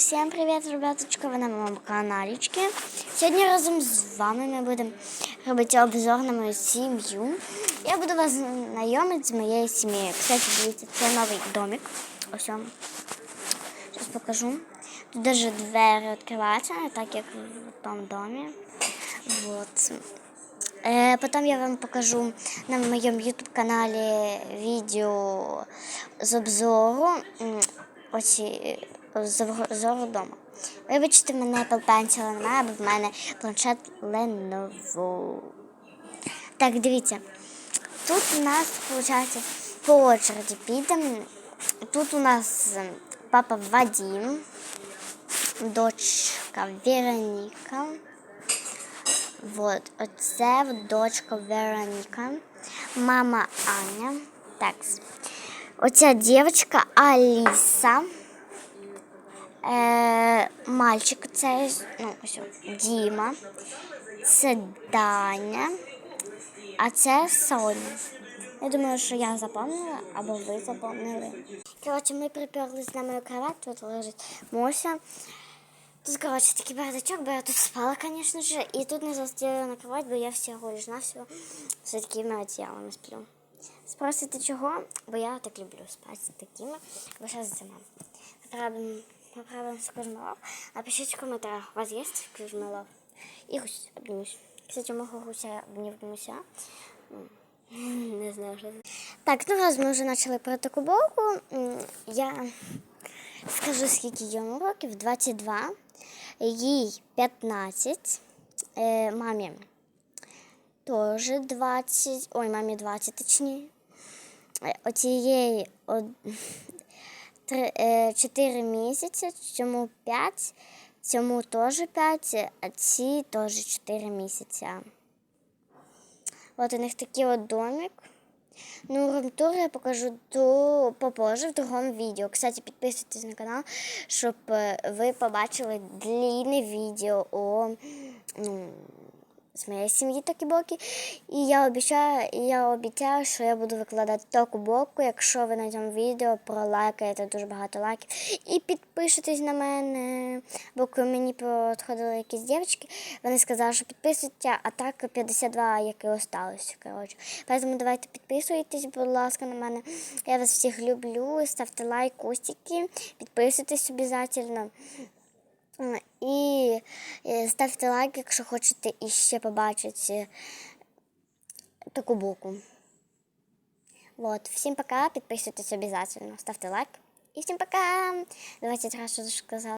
всем привет, ребяточка! Ви на моєму каналічці. Сьогодні разом з вами ми будемо робити обзор на мою сім'ю. Я буду вас знайомити з моєю сім'єю. Кстати, дивіться, це новий домик. Ось вам. Зараз покажу. Тут даже двері відкриваються, так як в тому домі. Вот. Е, Потім я вам покажу на моєму YouTube каналі відео з обзору оці, з обзору. Вибачте мене Apple Pencil немає, бо в мене планшет Lenovo. Так, дивіться. Тут у нас, виходить, по очереді підемо. Тут у нас папа Вадим, дочка Вероніка. Вот, оце дочка Вероніка, мама Аня. Так. Оця дівчинка Аліса. Е, мальчик це ну, ось, Діма. Це Даня. А це Соня. Я думаю, що я запомнила, або ви запомнили. Коротше, ми приперлись на мою кровать, тут лежить Мося. Тут, коротше, такий бардачок, бо я тут спала, звісно ж, і тут не застелила кровать, бо я всього лиш навсього з такими одіялами сплю. Спросите чого? Бо я так люблю спати з такими, бо зараз зима. Поправимо скажмалов. Напишіть в коментарях, у вас є скажмалов? І гусь обнімусь. Кстати, мого гуся обнімуся. Не знаю, що це. Так, ну раз ми вже почали про таку боку, я скажу, скільки йому років, 22, їй 15, е, мамі теж 20, ой, мамі 20 точніше. Е, Оцієї 4 місяці, цьому 5, цьому теж 5, а ці теж 4 місяці. От у них такий от домик. Ну, румтур я покажу ту попозже в другому відео. Кстати, підписуйтесь на канал, щоб е, ви побачили длинне відео о ну, з моєї сім'ї такі боки. І я обіцяю, я обіцяю, що я буду викладати таку боку, якщо ви на цьому відео пролайкаєте дуже багато лайків. І підпишитесь на мене. Бо коли мені підходили якісь дівчатки, вони сказали, що підписуйте, а так 52, які осталось. Коротше. Тому давайте підписуйтесь, будь ласка, на мене. Я вас всіх люблю. Ставте лайк, кустики, підписуйтесь обов'язково. І е, ставте лайк, якщо хочете іще побачити таку боку. Вот. Всім пока, підписуйтесь обов'язково, ставте лайк. І всім пока! 20 разів що сказала.